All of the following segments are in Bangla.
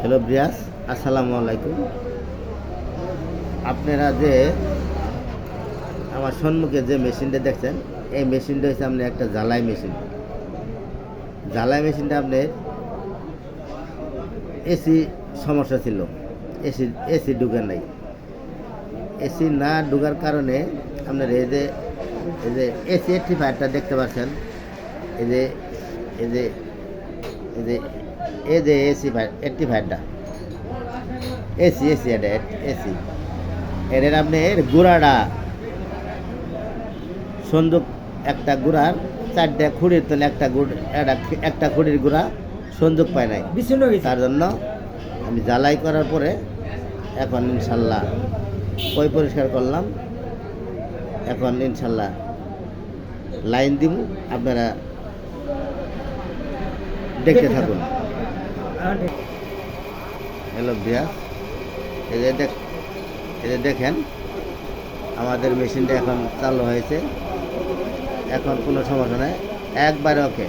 হ্যালো ব্রিয়াস, আসসালামু আলাইকুম। আপনারা যে আমার সম্মুখে যে মেশিনটা দেখছেন, এই মেশিনটা হচ্ছে আপনি একটা জ্বালাই মেশিন। জ্বালাই মেশিনটা আপনার এসি সমস্যা ছিল। এসি এসি ঢুকে নাই। এসি না ঢুকার কারণে আপনার এই যে এই যে এসি এইটটি ফাইভটা দেখতে পাচ্ছেন, এই যে এই যে এই যে এই যে এসি ফাইভ এইটটি ফাইভটা এসি এসি এটা এসি। এর আপনার গুড়াটা। সন্দুক একটা গুড়ার চারটা খুঁড়ির তলে একটা গুড় একটা একটা খুঁড়ির গুড়া সন্দুক পায় নাই। তার জন্য আমি জ্বালাই করার পরে এখন ইনশাল্লাহ পই পরিষ্কার করলাম এখন ইনশাল্লাহ লাইন দিব আপনারা দেখতে থাকুন। হ্যালো বিয়া এই যে দেখ যে দেখেন, আমাদের মেশিনটা এখন চালু হয়েছে। এখন কোনো সমস্যা নেই। একবারে ওকে।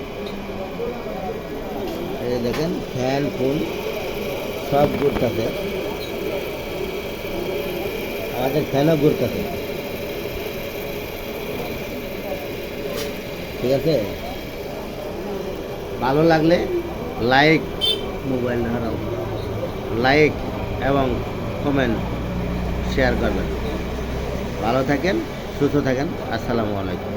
এই দেখেন, ফ্যান, ফুল, সব ঘুরতেছে। আমাদের ফ্যানও ঘুরতেছে। ঠিক আছে? ভালো লাগলে লাইক মোবাইল হারাও। লাইক এবং কমেন্ট শেয়ার করবেন। ভালো থাকেন সুস্থ থাকেন। আসসালামু আলাইকুম।